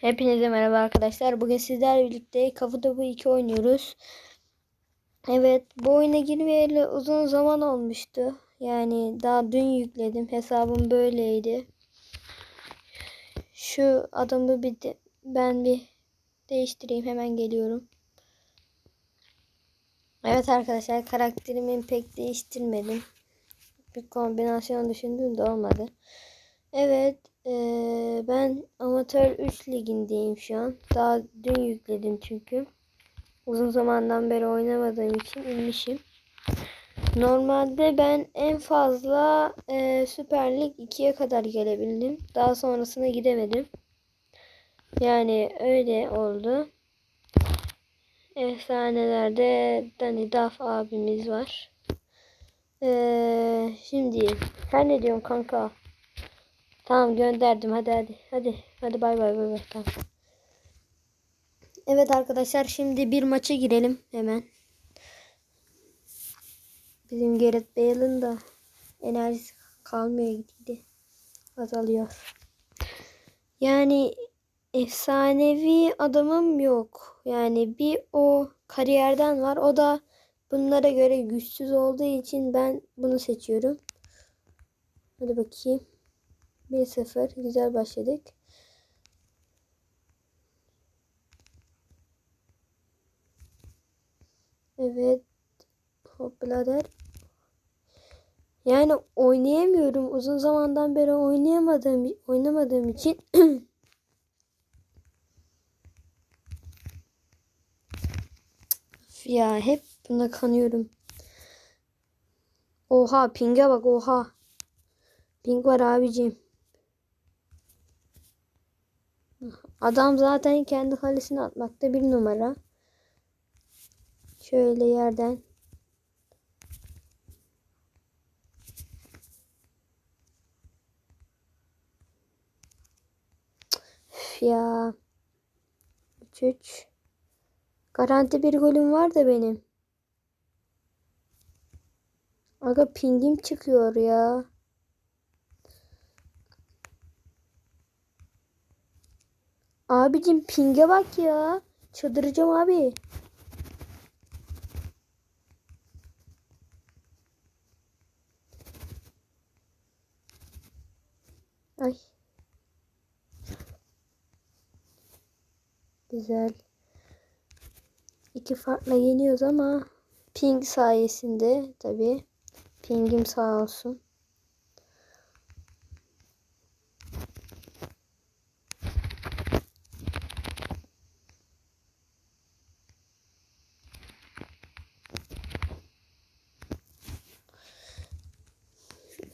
Hepinize merhaba arkadaşlar. Bugün sizlerle birlikte Kafa Topu 2 oynuyoruz. Evet bu oyuna girmeyeli uzun zaman olmuştu. Yani daha dün yükledim. Hesabım böyleydi. Şu adamı bir de, ben bir değiştireyim. Hemen geliyorum. Evet arkadaşlar karakterimi pek değiştirmedim. Bir kombinasyon düşündüm de olmadı. Evet ee, ben amatör 3 ligindeyim şu an. Daha dün yükledim çünkü. Uzun zamandan beri oynamadığım için inmişim. Normalde ben en fazla e, Süper Lig 2'ye kadar gelebildim. Daha sonrasına gidemedim. Yani öyle oldu. Efsanelerde Dani Daf abimiz var. Ee, şimdi sen ne diyorsun kanka? Tamam gönderdim hadi hadi hadi hadi bay bay bay bay tamam. Evet arkadaşlar şimdi bir maça girelim hemen. Bizim Gerrit Bale'ın da enerjisi kalmıyor gitti. Azalıyor. Yani efsanevi adamım yok. Yani bir o kariyerden var. O da bunlara göre güçsüz olduğu için ben bunu seçiyorum. Hadi bakayım. 1-0 güzel başladık. Evet. Hoplader. Yani oynayamıyorum. Uzun zamandan beri oynayamadığım oynamadığım için ya hep buna kanıyorum. Oha pinge bak oha. Ping var abicim. Adam zaten kendi kalesine atmakta bir numara. Şöyle yerden. Üf ya. 3-3. Garanti bir golüm var da benim. Aga pingim çıkıyor ya. Abicim pinge bak ya. Çıldıracağım abi. Ay. Güzel. İki farkla yeniyoruz ama ping sayesinde tabi. Pingim sağ olsun.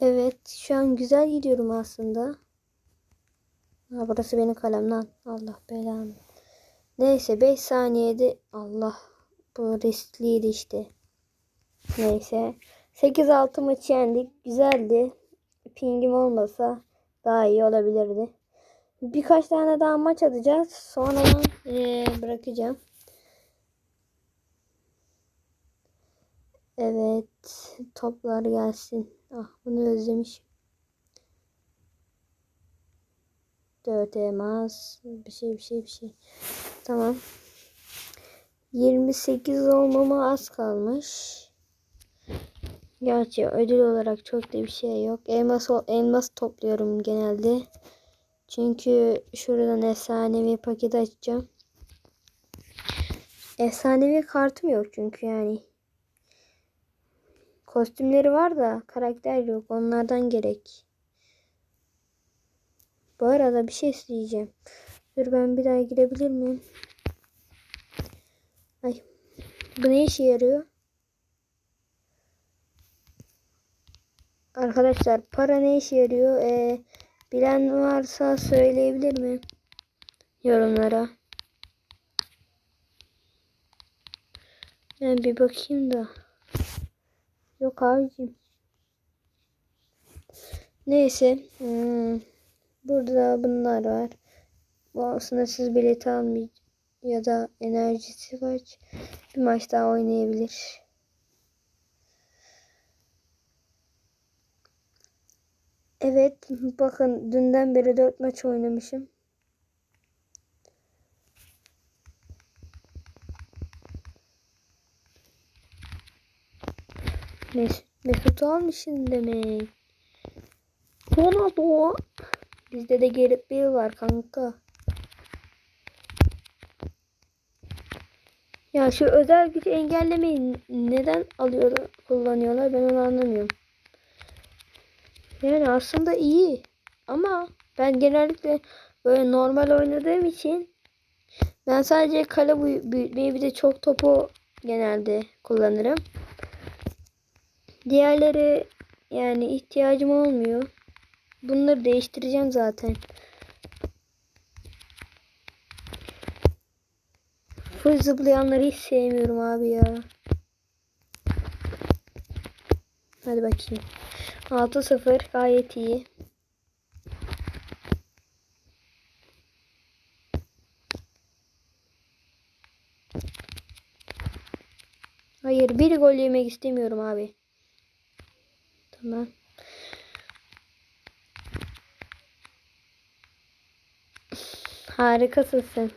Evet şu an güzel gidiyorum aslında. Ha, burası benim kalem lan. Allah belanı. Neyse 5 saniyede Allah bu riskliydi işte. Neyse 8-6 maçı yendik. Güzeldi. Pingim olmasa daha iyi olabilirdi. Birkaç tane daha maç atacağız. Sonra ee, bırakacağım. Evet. Toplar gelsin. Ah bunu özlemişim. Dört elmas. Bir şey bir şey bir şey. Tamam. 28 olmama az kalmış. Gerçi ödül olarak çok da bir şey yok. Elmas, elmas topluyorum genelde. Çünkü şuradan efsanevi paket açacağım. Efsanevi kartım yok çünkü yani. Kostümleri var da karakter yok. Onlardan gerek. Bu arada bir şey isteyeceğim. Dur ben bir daha girebilir miyim? Ay. Bu ne işe yarıyor? Arkadaşlar para ne işe yarıyor? Ee, bilen varsa söyleyebilir mi? Yorumlara. Ben bir bakayım da. Yok abicim. Neyse. Hmm. Burada da bunlar var. Bu sınırsız bilet almayacak ya da enerjisi var. Bir maç daha oynayabilir. Evet bakın dünden beri 4 maç oynamışım. Mesut, Mesut almışım demek. Ronaldo Bizde de Gareth Bale var kanka. Ya şu özel gücü engellemeyi neden alıyor kullanıyorlar ben onu anlamıyorum. Yani aslında iyi ama ben genellikle böyle normal oynadığım için ben sadece kale büyütmeyi bir de çok topu genelde kullanırım. Diğerleri yani ihtiyacım olmuyor. Bunları değiştireceğim zaten. Full zıplayanları hiç sevmiyorum abi ya. Hadi bakayım. 6-0 gayet iyi. Hayır bir gol yemek istemiyorum abi. Tamam. Harikasın sen.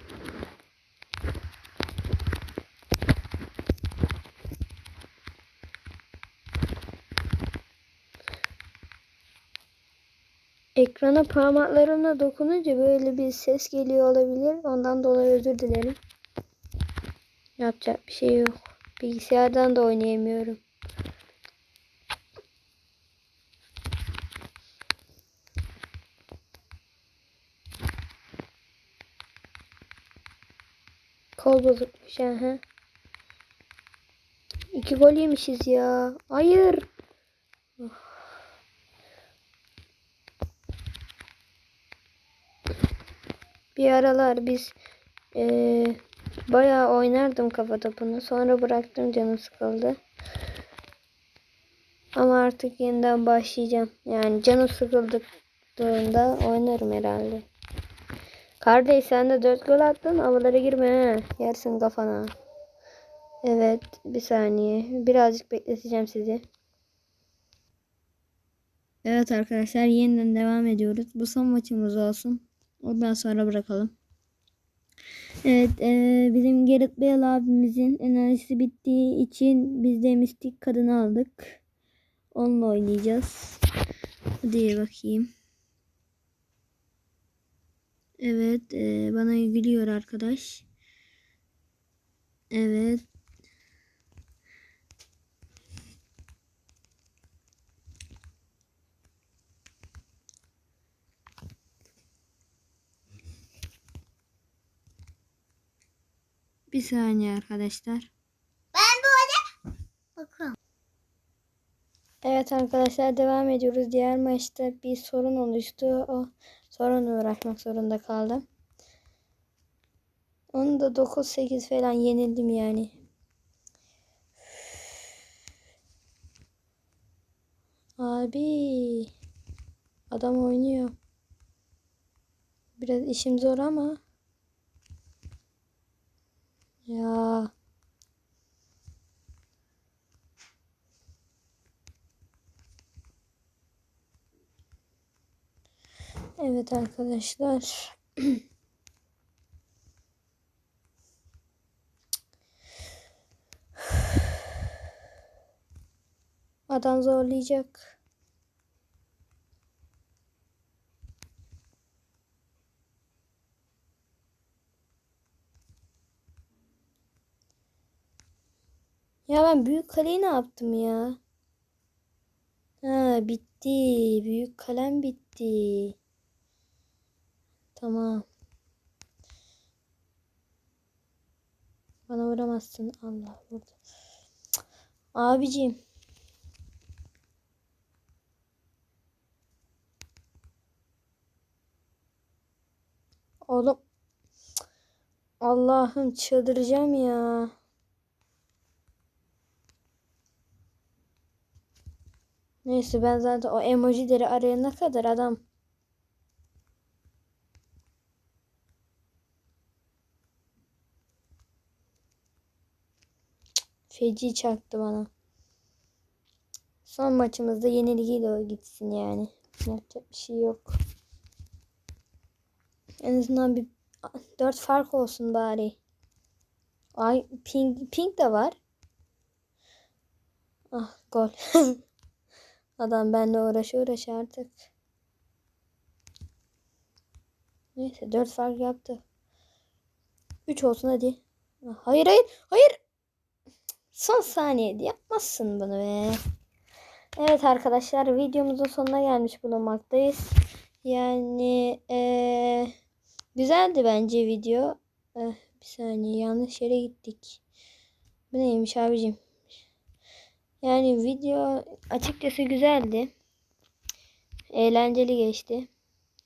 Ekrana parmaklarımla dokununca böyle bir ses geliyor olabilir. Ondan dolayı özür dilerim. Yapacak bir şey yok. Bilgisayardan da oynayamıyorum. Kol bozukmuş ha. İki gol yemişiz ya. Hayır. Bir aralar biz ee, bayağı oynardım kafa topunu. Sonra bıraktım canım sıkıldı. Ama artık yeniden başlayacağım. Yani canım sıkıldıklarında oynarım herhalde. Kardeş sen de 4 gol attın. Havalara girme. Yersin kafana. Evet bir saniye. Birazcık bekleteceğim sizi. Evet arkadaşlar yeniden devam ediyoruz. Bu son maçımız olsun. Ondan sonra bırakalım. Evet e, bizim Gerrit Bale abimizin enerjisi bittiği için biz de mistik kadını aldık. Onunla oynayacağız. Hadi bakayım. Evet e, bana gülüyor arkadaş. Evet. Bir saniye arkadaşlar. Ben böyle bakalım. Evet arkadaşlar devam ediyoruz. Diğer maçta bir sorun oluştu. O sorunla uğraşmak zorunda kaldım. Onu da 9-8 falan yenildim yani. Abi adam oynuyor. Biraz işim zor ama ya. Evet arkadaşlar. Adam zorlayacak. Ya ben büyük kaleyi ne yaptım ya? Ha bitti. Büyük kalem bitti. Tamam. Bana vuramazsın. Allah vurdu. Abicim. Oğlum. Allah'ım çıldıracağım ya. Neyse ben zaten o emojileri arayana kadar adam Feci çaktı bana. Son maçımızda yenilgiyle gitsin yani. Yapacak bir şey yok. En azından bir dört fark olsun bari. Ay ping ping de var. Ah gol. Adam benimle uğraş uğraş artık. Neyse 4 fark yaptı. 3 olsun hadi. Hayır hayır hayır. Son saniyede yapmazsın bunu be. Evet arkadaşlar videomuzun sonuna gelmiş bulunmaktayız. Yani eee, güzeldi bence video. Eh, bir saniye yanlış yere gittik. Bu neymiş abicim? Yani video açıkçası güzeldi. Eğlenceli geçti.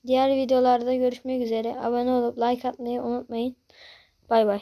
Diğer videolarda görüşmek üzere. Abone olup like atmayı unutmayın. Bay bay.